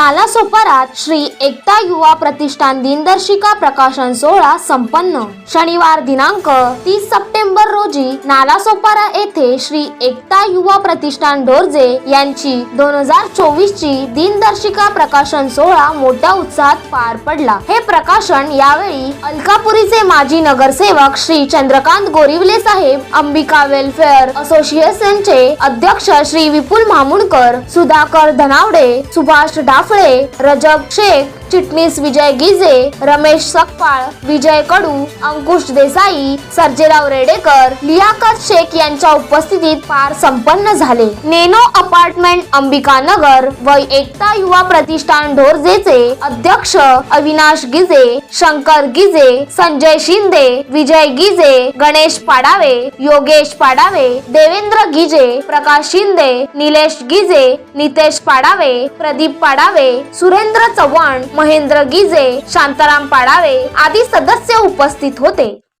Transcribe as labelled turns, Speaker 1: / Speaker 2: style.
Speaker 1: नालासोपारात श्री एकता युवा प्रतिष्ठान दिनदर्शिका प्रकाशन सोहळा संपन्न. शनिवार दिनांक तीस सप्टेंबर रोजी नालासोपारा येथे श्री एकता युवा प्रतिष्ठान डोरजे यांची दोन हजार चोवीस ची दिनदर्शिका प्रकाशन सोहळा मोठ्या उत्साहात पार पडला. हे प्रकाशन यावेळी अलकापुरीचे माजी नगरसेवक श्री चंद्रकांत गोरिवले साहेब अंबिका वेलफेअर असोसिएशनचे अध्यक्ष श्री विपुल मामुणकर सुधाकर धनावडे सुभाष डाफळे रजब शेख चिटणीस विजय गिजे रमेश सकपाळ विजय कडू अंकुश देसाई सर्जेराव रेडेकर लियाकत शेख यांच्या उपस्थितीत पार संपन्न झाले. नेनो अपार्टमेंट अंबिकानगर व एकता युवा प्रतिष्ठान ढोरजेचे अध्यक्ष अविनाश गिजे शंकर गिजे संजय शिंदे विजय गिजे गणेश पाडावे योगेश पाडावे देवेंद्र गिजे प्रकाश शिंदे निलेश गिजे नितेश पाडावे प्रदीप पाडावे सुरेंद्र चव्हाण महेंद्र गिजे शांताराम पाडावे आदी सदस्य उपस्थित होते.